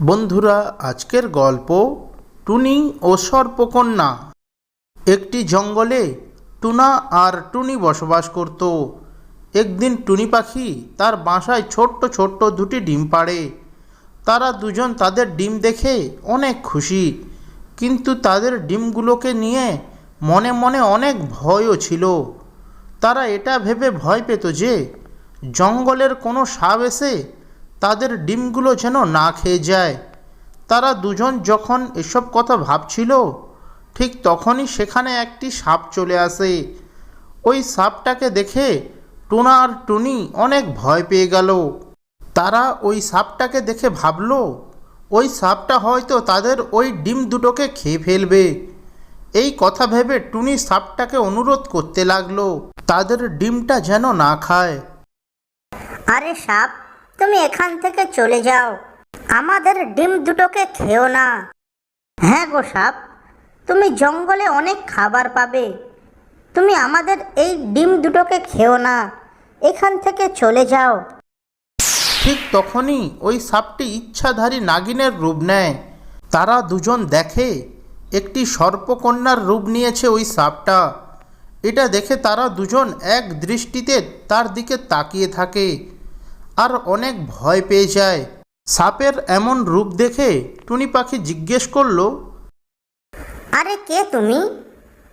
বন্ধুরা, আজকের গল্প টুনি ও সর্পকন্যা। একটি জঙ্গলে টুনা আর টুনি বসবাস করত। একদিন টুনি পাখি তার বাসায় ছোট্ট ছোট্ট দুটি ডিম পাড়ে। তারা দুজন তাদের ডিম দেখে অনেক খুশি, কিন্তু তাদের ডিমগুলোকে নিয়ে মনে মনে অনেক ভয়ও ছিল। তারা এটা ভেবে ভয় পেত যে জঙ্গলের কোনো সাপ এসে তাদের ডিমগুলো যেন না খেয়ে যায়। তারা দুজন যখন এসব কথা ভাবছিল, ঠিক তখনই সেখানে একটি সাপ চলে আসে। ওই সাপটাকে দেখে টুনা আর টুনি অনেক ভয় পেয়ে গেল। তারা ওই সাপটাকে দেখে ভাবলো, ওই সাপটা হয়তো তাদের ওই ডিম দুটোকে খেয়ে ফেলবে। এই কথা ভেবে টুনি সাপটাকে অনুরোধ করতে লাগল, তাদের ডিমটা যেন না খায়। আরে সাপ তুমি এখান থেকে চলে যাও। আমাদের ডিম দুটোকে খেও না। হ্যাঁ গো সাপ, তুমি জঙ্গলে অনেক খাবার পাবে। তুমি আমাদের এই ডিম দুটোকে খেও না। এখান থেকে চলে যাও। ঠিক তখনই ওই সাপটি ইচ্ছাধারী নাগিনের রূপ নেয়। তারা দুজন দেখে, একটি সর্পকন্যার রূপ নিয়েছে ওই সাপটা। এটা দেখে তারা দুজন এক দৃষ্টিতে তার দিকে তাকিয়ে থাকে। আর অনেক ভয় পেয়ে যায়। সাপের এমন রূপ দেখে টুনি পাখি জিজ্ঞেস করল আরে কে তুমি?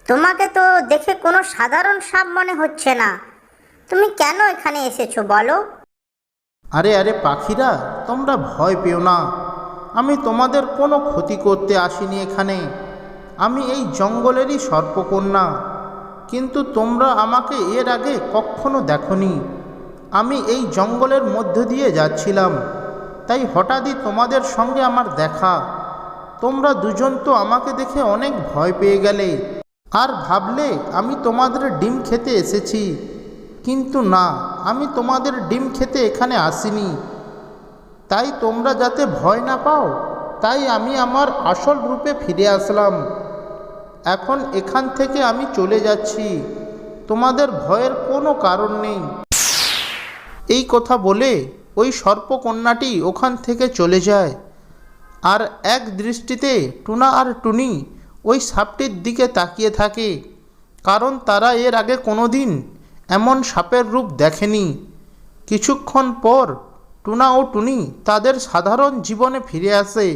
তোমাকে তো দেখে কোনো সাধারণ সাপ মনে হচ্ছে না। তুমি কেন এখানে এসেছ বলো? আরে আরে পাখিরা তোমরা ভয় পেও না। আমি তোমাদের কোনো ক্ষতি করতে আসিনি এখানে। আমি এই জঙ্গলেরই সর্পকন্যা। কিন্তু তোমরা আমাকে এর আগে কখনো দেখনি। আমি এই জঙ্গলের মধ্য দিয়ে যাচ্ছিলাম। তাই হঠাৎই তোমাদের সঙ্গে আমার দেখা। তোমরা দুজন তো আমাকে দেখে অনেক ভয় পেয়ে গেলে। আর ভাবলে আমি তোমাদের ডিম খেতে এসেছি। কিন্তু না, আমি তোমাদের ডিম খেতে এখানে আসিনি। তাই তোমরা যাতে ভয় না পাও, তাই আমি আমার আসল রূপে ফিরে আসলাম। এখন এখান থেকে আমি চলে যাচ্ছি। তোমাদের ভয়ের কোনো কারণ নেই। এই কথা বলে ওই সর্পকন্যাটি ওখান থেকে চলে যায়। আর এক দৃষ্টিতে টুনা আর টুনি ওই সাপটির দিকে তাকিয়ে থাকে, কারণ তারা এর আগে কোনো দিন এমন সাপের রূপ দেখেনি। কিছুক্ষণ পর টুনা ও টুনি তাদের সাধারণ জীবনে ফিরে আসে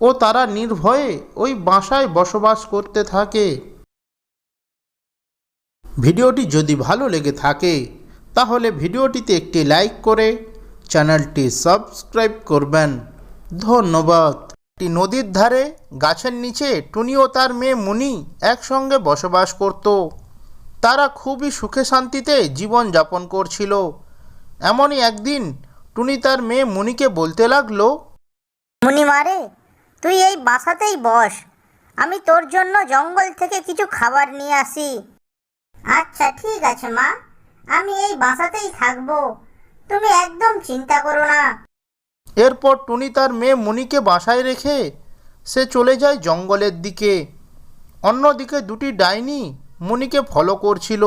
ও তারা নির্ভয়ে ওই বাসায় বসবাস করতে থাকে। ভিডিওটি যদি ভালো লেগে থাকে তাহলে ভিডিওটিতে একটি লাইক করে চ্যানেলটি সাবস্ক্রাইব করবেন। ধন্যবাদ। একটি নদীর ধারে গাছের নিচে টুনি ও তার মেয়ে মুনি একসঙ্গে বসবাস করত। তারা খুবই সুখে শান্তিতে জীবন যাপন করছিল। এমনই একদিন টুনি তার মেয়ে মুনিকে বলতে লাগল, মুনি মারে, তুই এই বাসাতেই বস। আমি তোর জন্য জঙ্গল থেকে কিছু খাবার নিয়ে আসি। আচ্ছা ঠিক আছে মা। আমি এই বাসাতেই থাকব। তুমি একদম চিন্তা করো না। এরপর টুনি তার মেয়ে মুনিকে বাসায় রেখে সে চলে যায় জঙ্গলের দিকে। অন্যদিকে দুটি ডাইনি মুনিকে ফলো করছিল।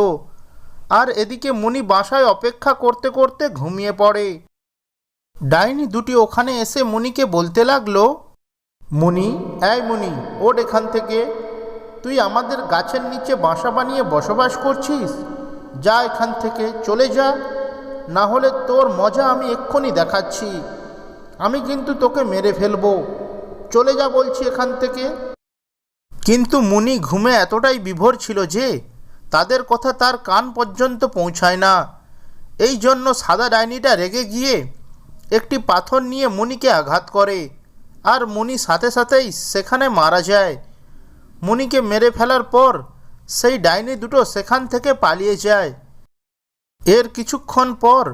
আর এদিকে মুনি বাসায় অপেক্ষা করতে করতে ঘুমিয়ে পড়ে। ডাইনি দুটি ওখানে এসে মুনিকে বলতে লাগল মুনি এই মুনি ওঠ এখান থেকে। তুই আমাদের গাছের নিচে বাসা বানিয়ে বসবাস করছিস? যা এখান থেকে চলে যা, না হলে তোর মজা আমি এক্ষুনি দেখাচ্ছি। আমি কিন্তু তোকে মেরে ফেলব। চলে যা বলছি এখান থেকে। কিন্তু মুনি ঘুমে এতটাই বিভোর ছিল যে তাদের কথা তার কান পর্যন্ত পৌঁছায় না। এই জন্য সাদা ডাইনিটা রেগে গিয়ে একটি পাথর নিয়ে মুনিকে আঘাত করে আর মুনি সাথে সাথেই সেখানে মারা যায়। মুনিকে মেরে ফেলার পর সেই ডাইনি দুটো সেখান থেকে পালিয়ে যায়। এর কিছুক্ষণ পর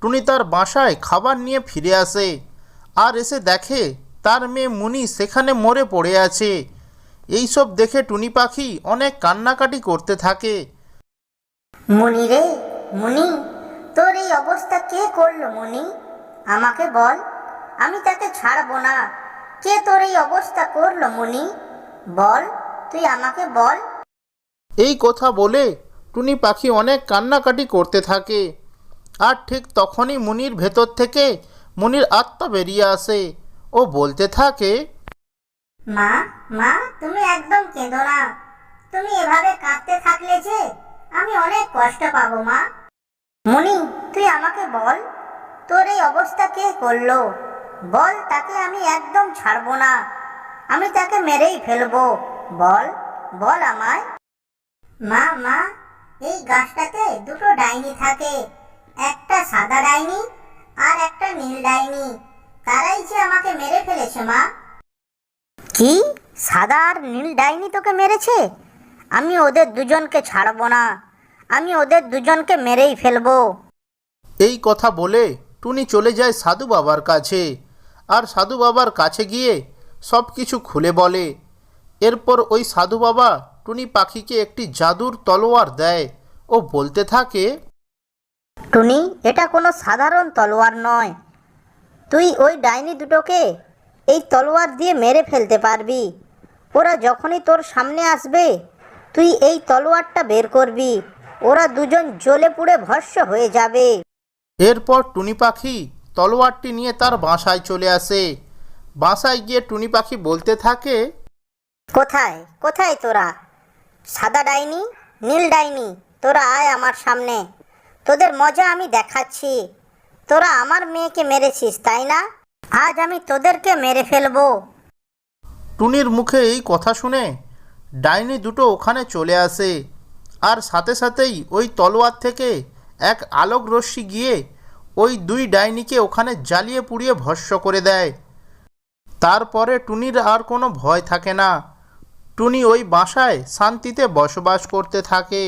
টুনি তার বাসায় খাবার নিয়ে ফিরে আসে আর এসে দেখে তার মেয়ে মুনি সেখানে মরে পড়ে আছে। এইসব দেখে টুনি পাখি অনেক কান্নাকাটি করতে থাকে। মুনি রে, মুনি, তোর এই অবস্থা কে করল মুনি? আমাকে বল, আমি তাকে ছাড়বো না। কে তোর এই অবস্থা করল মুনি? বল, তুই আমাকে বল। এই কথা বলে টুনি পাখি অনেক কান্নাকাটি করতে থাকে। আর ঠিক তখনই মুনির ভেতর থেকে মুনির আত্মা বেরিয়ে আসে ও বলতে থাকে, মা মা, তুমি একদম কেঁদো না। তুমি এভাবে কাঁদতে থাকলে যে আমি অনেক কষ্ট পাবো, মা। মনি, তুই আমাকে বল, তোর এই অবস্থা কে করল? বল, তাকে আমি একদম ছাড়বো না। আমি তাকে মেরেই ফেলব। বল বল আমায়। মা মা এই গাছটাতে দুটো ডাইনি থাকে। একটা সাদা ডাইনি আর একটা নীল ডাইনি। তারাই যে আমাকে মেরে ফেলেছে মা। কি? সাদা আর নীল ডাইনি তোকে মেরেছে? আমি ওদের দুজনকে ছাড়বো না। আমি ওদের দুজনকে মেরেই ফেলব। এই কথা বলে টুনি চলে যায় সাধু বাবার কাছে। আর সাধু বাবার কাছে গিয়ে সব কিছু খুলে বলে। এরপর ওই সাধু বাবা টুনি পাখিকে একটি জাদুর তলোয়ার দেয় ও বলতে থাকে টুনি এটা কোনো সাধারণ তলোয়ার নয়। তুই ওই ডাইনি দুটোকে এই তলোয়ার দিয়ে মেরে ফেলতে পারবি। ওরা যখনই তোর সামনে আসবে তুই এই তলোয়ারটা বের করবি। ওরা দুজন জ্বলে পুড়ে ভস্য হয়ে যাবে। এরপর টুনি পাখি তলোয়ারটি নিয়ে তার বাসায় চলে আসে। বাসায় গিয়ে টুনি পাখি বলতে থাকে কোথায়? কোথায় তোরা? সাদা ডাইনি, নীল ডাইনি, তোরা আয় আমার সামনে। তোদের মজা আমি দেখাচ্ছি। তোরা আমার মেয়েকে মেরেছিস, তাই না? আজ আমি তোদেরকে মেরে ফেলব। টুনির মুখে এই কথা শুনে ডাইনি দুটো ওখানে চলে আসে, আর সাথে সাথেই ওই তলোয়ার থেকে এক আলোক রশ্মি গিয়ে ওই দুই ডাইনিকে ওখানে জ্বালিয়ে পুড়িয়ে ভস্য করে দেয়। তারপরে টুনির আর কোনো ভয় থাকে না। টুনি ওই বাসায় শান্তিতে বসবাস করতে থাকে।